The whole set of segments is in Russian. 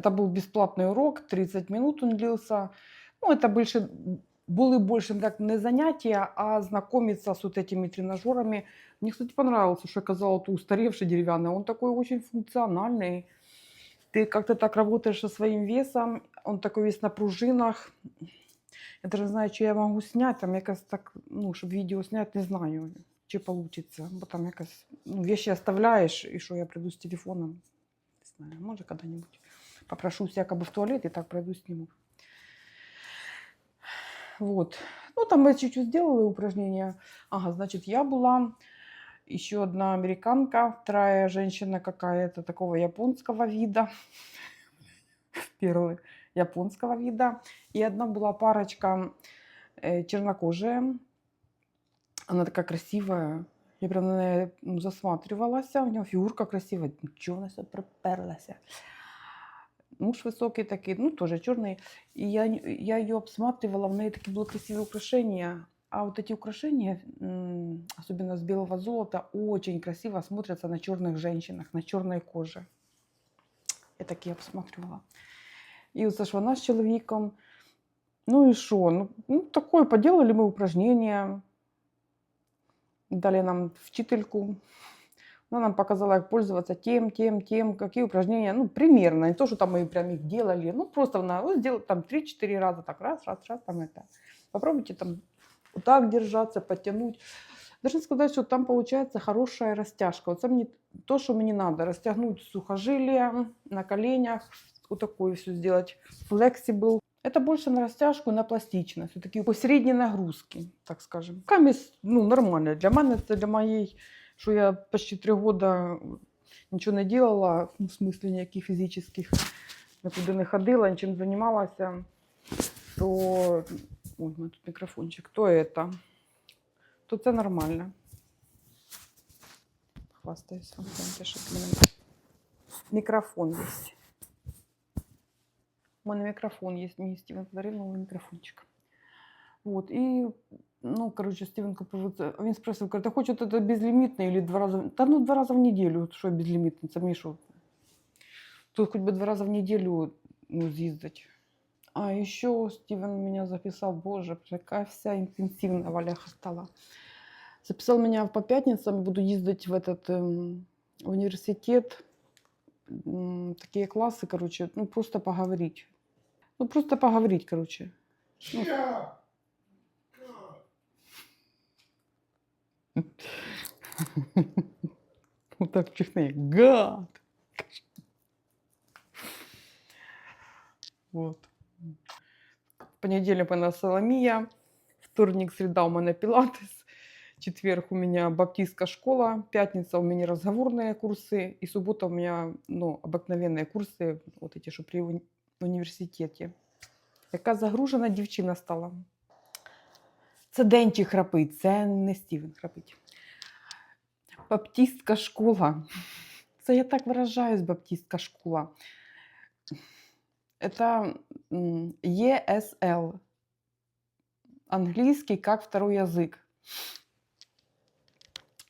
Это был бесплатный урок, 30 минут он длился. Ну, это больше, были больше как не занятия, а знакомиться с вот этими тренажерами. Мне, кстати, понравился, что я казала, то устаревший деревянный. Он такой очень функциональный. Ты как-то так работаешь со своим весом, он такой весь на пружинах. Я даже не знаю, чи я можу зняти, там якось так, ну, щоб відео зняти, не знаю, чи вийде. Бо там якось, ну, вещи оставляєш, і що я прийду з телефоном. Не знаю, може коли-небудь попрошусь якобы в туалет и так пройду сниму. Вот. Ну, там мы чуть-чуть сделали упражнения. Ага, значит, я была, еще одна американка, вторая женщина какая-то такого японского вида. Первый японского вида. И одна была парочка э, чернокожая. Она такая красивая. Я прям на неї ну, засматривалась. У нее фигурка красивая. Чего она все приперлась? Муж высокий такой, ну, тоже черный. И я, я ее обсматривала, в ней такие были красивые украшения. А вот эти украшения, особенно с белого золота, очень красиво смотрятся на черных женщинах, на черной коже. Я такие обсматривала. И вот ж вона з чоловіком. Ну і що? Ну, ну, такое, поделали ми упражнення. Дали нам вчительку. Она нам показала, как пользоваться тем, тем, тем, какие упражнения. Ну, примерно. Не то, что там мы прям их делали. Ну, просто она ну, сделала там 3-4 раза. Так, раз, раз, раз, там это. Попробуйте там вот так держаться, подтянуть. Должна сказать, что там получается хорошая растяжка. Вот это мне то, что мне надо. Растягнуть сухожилия на коленях. Вот такое все сделать. Flexible. Это больше на растяжку, на пластичность. Вот такие средние нагрузки, так скажем. Камість, ну, нормально. Для мене це для моєї, що я почти три года нічого не делала, ну, в смысле ніяких фізичних, нікуди не ходила, нічим не займалася, то ой, у мене тут мікрофончик, то это, то це нормально. Хвастаюсь вам, гляньте, що в мене мікрофон є. У мене мікрофон є, мені Стівен подарив новий мікрофончик. Вот, і, ну, короче, Стівен купив, це. він спросив, каже, ти хочеш це безлімітне или два рази? Та ну, два рази в неділю, що безлімітне, це мені що? Тут хоч би два рази в неділю ну, з'їздити. А еще Стивен меня записал, боже, какая вся интенсивная Валяха стала. Записал меня по пятницам, буду ездить в этот эм, университет. М, такие классы, короче, ну просто поговорить. Ну просто поговорить, короче. Ну, Вот так чихни. Гад! Вот. В понедельник у нас Соломия, вторник, среда у меня пилатес, четверг у меня баптистская школа, пятница у меня разговорные курсы, и суббота у меня, ну, обыкновенные курсы, вот эти, что при уни- університеті. Яка загружена дівчина стала. Це Денчик храпить, це не Стівен храпить. Баптистська школа. Це я так виражаюсь, баптистська школа. М, ESL. Англійський як второй язик.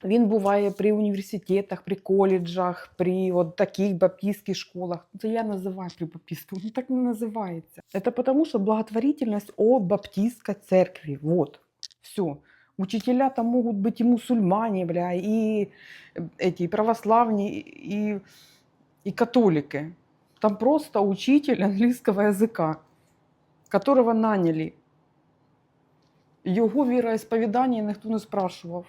Він буває при університетах, при коледжах, при от таких баптистських школах. Це я називаю при баптистському, так не називається. Це тому, що благотворительність о баптистській церкві. Вот. Все. Учителя там могут быть и мусульмане, бля, и э, эти и православные, и, и католики. Там просто учитель английского языка, которого наняли. Його віроісповідання ніхто не спрашував.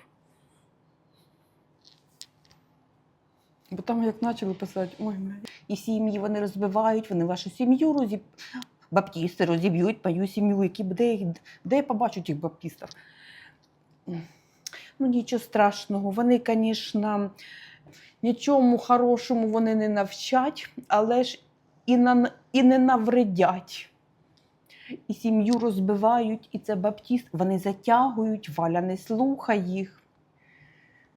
Бо там як почали писати, ой, бля, І сім'ї вони розбивають, вони вашу сім'ю розіб... Баптісти розіб'ють мою сім'ю, які де, де я побачу тих баптістів. Ну, нічого страшного. Вони, звісно, нічому хорошому вони не навчать, але ж і, на... і не навредять. І сім'ю розбивають, і це баптіст. Вони затягують, Валя не слухай їх.